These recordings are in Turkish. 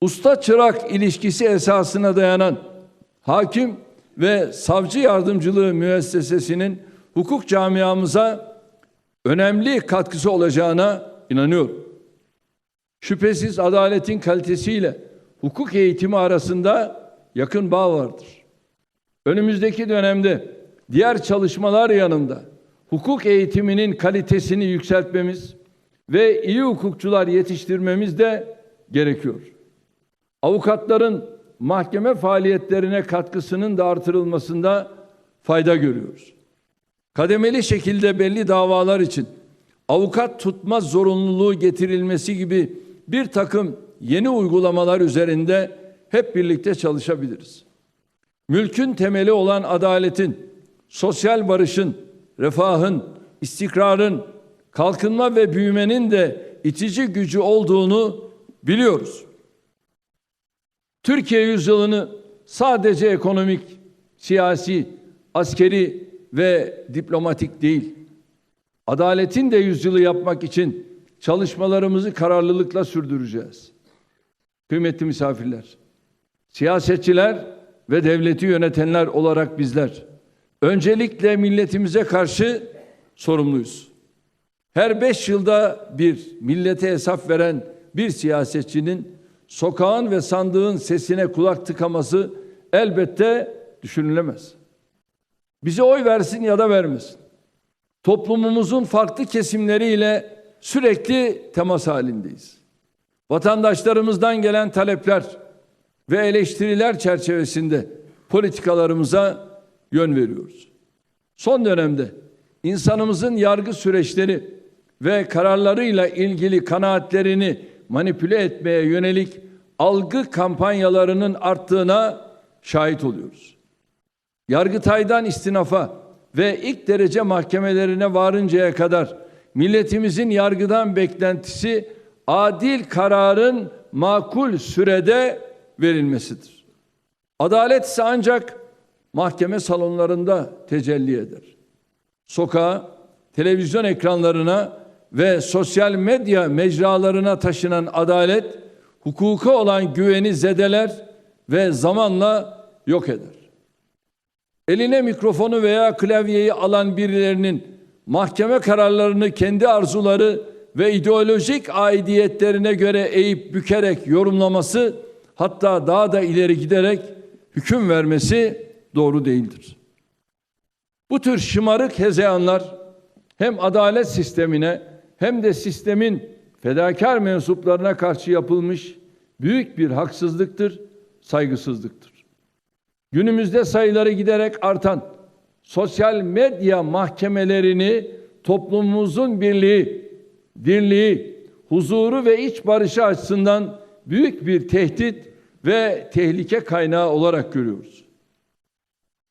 usta çırak ilişkisi esasına dayanan hakim ve savcı yardımcılığı müessesesinin hukuk camiamıza önemli katkısı olacağına inanıyorum. Şüphesiz adaletin kalitesiyle hukuk eğitimi arasında yakın bağ vardır. Önümüzdeki dönemde diğer çalışmalar yanında hukuk eğitiminin kalitesini yükseltmemiz ve iyi hukukçular yetiştirmemiz de gerekiyor. Avukatların mahkeme faaliyetlerine katkısının da artırılmasında fayda görüyoruz. Kademeli şekilde belli davalar için avukat tutma zorunluluğu getirilmesi gibi bir takım yeni uygulamalar üzerinde hep birlikte çalışabiliriz. Mülkün temeli olan adaletin, sosyal barışın, refahın, istikrarın, kalkınma ve büyümenin de itici gücü olduğunu biliyoruz. Türkiye yüzyılını sadece ekonomik, siyasi, askeri ve diplomatik değil, adaletin de yüzyılı yapmak için çalışmalarımızı kararlılıkla sürdüreceğiz. Kıymetli misafirler, siyasetçiler ve devleti yönetenler olarak bizler öncelikle milletimize karşı sorumluyuz. Her beş yılda bir millete hesap veren bir siyasetçinin sokağın ve sandığın sesine kulak tıkaması elbette düşünülemez. Bize oy versin ya da vermesin. Toplumumuzun farklı kesimleriyle sürekli temas halindeyiz. Vatandaşlarımızdan gelen talepler ve eleştiriler çerçevesinde politikalarımıza yön veriyoruz. Son dönemde insanımızın yargı süreçleri ve kararlarıyla ilgili kanaatlerini manipüle etmeye yönelik algı kampanyalarının arttığına şahit oluyoruz. Yargıtay'dan istinafa ve ilk derece mahkemelerine varıncaya kadar milletimizin yargıdan beklentisi adil kararın makul sürede verilmesidir. Adalet ise ancak mahkeme salonlarında tecelli eder. Sokağa, televizyon ekranlarına ve sosyal medya mecralarına taşınan adalet hukuka olan güveni zedeler ve zamanla yok eder. Eline mikrofonu veya klavyeyi alan birilerinin mahkeme kararlarını kendi arzuları ve ideolojik aidiyetlerine göre eğip bükerek yorumlaması hatta daha da ileri giderek hüküm vermesi doğru değildir. Bu tür şımarık hezeyanlar hem adalet sistemine hem de sistemin fedakar mensuplarına karşı yapılmış büyük bir haksızlıktır, saygısızlıktır. Günümüzde sayıları giderek artan sosyal medya mahkemelerini toplumumuzun birliği, dirliği, huzuru ve iç barışı açısından büyük bir tehdit ve tehlike kaynağı olarak görüyoruz.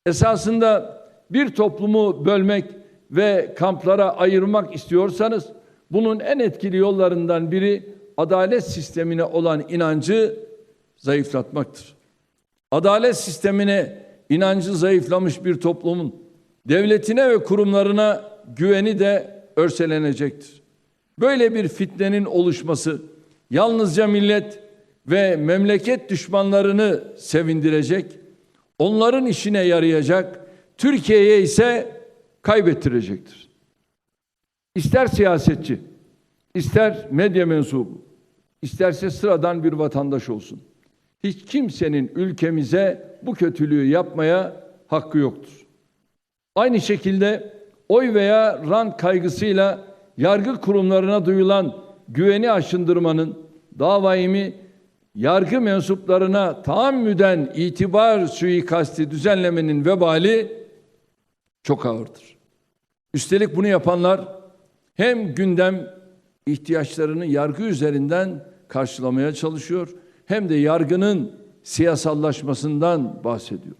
Esasında bir toplumu bölmek ve kamplara ayırmak istiyorsanız bunun en etkili yollarından biri adalet sistemine olan inancı zayıflatmaktır. Adalet sistemine inancı zayıflamış bir toplumun devletine ve kurumlarına güveni de örselenecektir. Böyle bir fitnenin oluşması yalnızca millet ve memleket düşmanlarını sevindirecek, onların işine yarayacak, Türkiye'ye ise kaybettirecektir. İster siyasetçi, ister medya mensubu, isterse sıradan bir vatandaş olsun. Hiç kimsenin ülkemize bu kötülüğü yapmaya hakkı yoktur. Aynı şekilde oy veya rant kaygısıyla yargı kurumlarına duyulan güveni aşındırmanın davaimi yargı mensuplarına tahammüden itibar suikasti düzenlemenin vebali çok ağırdır. Üstelik bunu yapanlar hem gündem ihtiyaçlarını yargı üzerinden karşılamaya çalışıyor hem de yargının siyasallaşmasından bahsediyor.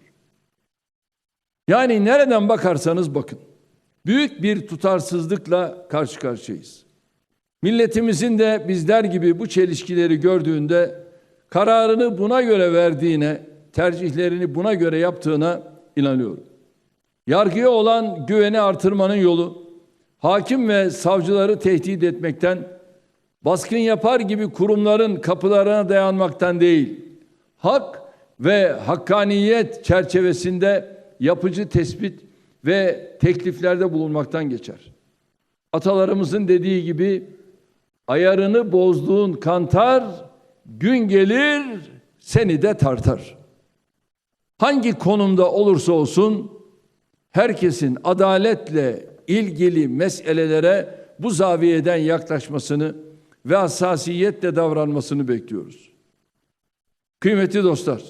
Yani nereden bakarsanız bakın büyük bir tutarsızlıkla karşı karşıyayız. Milletimizin de bizler gibi bu çelişkileri gördüğünde kararını buna göre verdiğine, tercihlerini buna göre yaptığına inanıyorum. Yargıya olan güveni artırmanın yolu hakim ve savcıları tehdit etmekten baskın yapar gibi kurumların kapılarına dayanmaktan değil, hak ve hakkaniyet çerçevesinde yapıcı tespit ve tekliflerde bulunmaktan geçer. Atalarımızın dediği gibi ayarını bozduğun kantar gün gelir seni de tartar. Hangi konumda olursa olsun herkesin adaletle ilgili meselelere bu zaviyeden yaklaşmasını ve hassasiyetle davranmasını bekliyoruz. Kıymetli dostlar,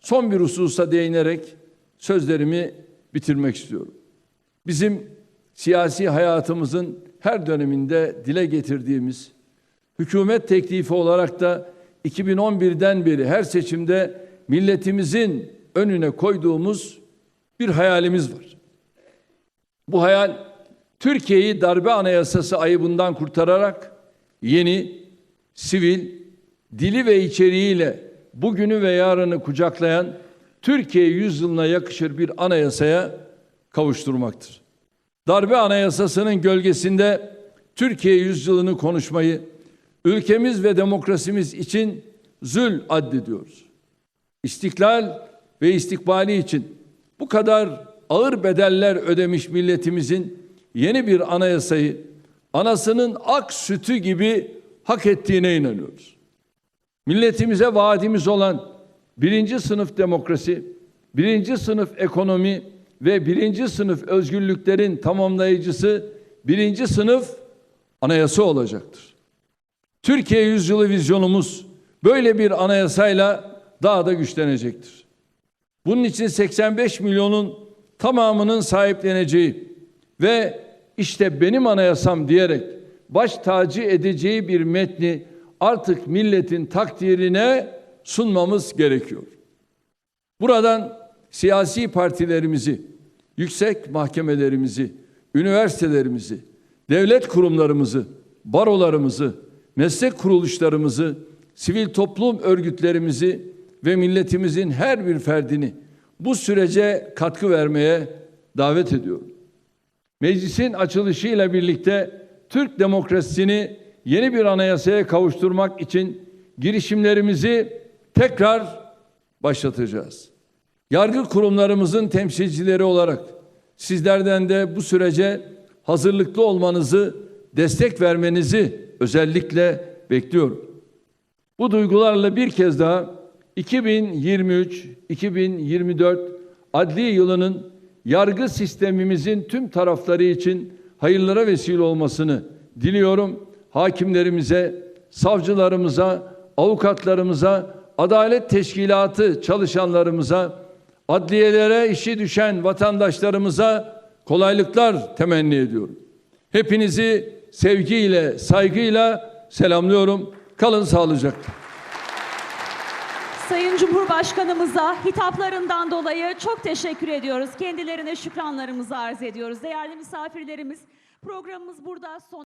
son bir hususa değinerek sözlerimi bitirmek istiyorum. Bizim siyasi hayatımızın her döneminde dile getirdiğimiz hükümet teklifi olarak da 2011'den beri her seçimde milletimizin önüne koyduğumuz bir hayalimiz var. Bu hayal Türkiye'yi darbe anayasası ayıbından kurtararak yeni, sivil, dili ve içeriğiyle bugünü ve yarını kucaklayan Türkiye yüzyılına yakışır bir anayasaya kavuşturmaktır. Darbe anayasasının gölgesinde Türkiye yüzyılını konuşmayı ülkemiz ve demokrasimiz için zül addediyoruz. İstiklal ve istikbali için bu kadar ağır bedeller ödemiş milletimizin yeni bir anayasayı anasının ak sütü gibi hak ettiğine inanıyoruz. Milletimize vaadimiz olan birinci sınıf demokrasi, birinci sınıf ekonomi ve birinci sınıf özgürlüklerin tamamlayıcısı birinci sınıf anayasa olacaktır. Türkiye yüzyılı vizyonumuz böyle bir anayasayla daha da güçlenecektir. Bunun için 85 milyonun tamamının sahipleneceği ve işte benim anayasam diyerek baş tacı edeceği bir metni artık milletin takdirine sunmamız gerekiyor. Buradan siyasi partilerimizi, yüksek mahkemelerimizi, üniversitelerimizi, devlet kurumlarımızı, barolarımızı, meslek kuruluşlarımızı, sivil toplum örgütlerimizi ve milletimizin her bir ferdini bu sürece katkı vermeye davet ediyorum. Meclisin açılışıyla birlikte Türk demokrasisini yeni bir anayasaya kavuşturmak için girişimlerimizi tekrar başlatacağız. Yargı kurumlarımızın temsilcileri olarak sizlerden de bu sürece hazırlıklı olmanızı, destek vermenizi özellikle bekliyorum. Bu duygularla bir kez daha 2023-2024 adli yılının yargı sistemimizin tüm tarafları için hayırlara vesile olmasını diliyorum. Hakimlerimize, savcılarımıza, avukatlarımıza, adalet teşkilatı çalışanlarımıza, adliyelere işi düşen vatandaşlarımıza kolaylıklar temenni ediyorum. Hepinizi sevgiyle, saygıyla selamlıyorum. Kalın sağlıcakla. Sayın Cumhurbaşkanımıza hitaplarından dolayı çok teşekkür ediyoruz. Kendilerine şükranlarımızı arz ediyoruz. Değerli misafirlerimiz programımız burada son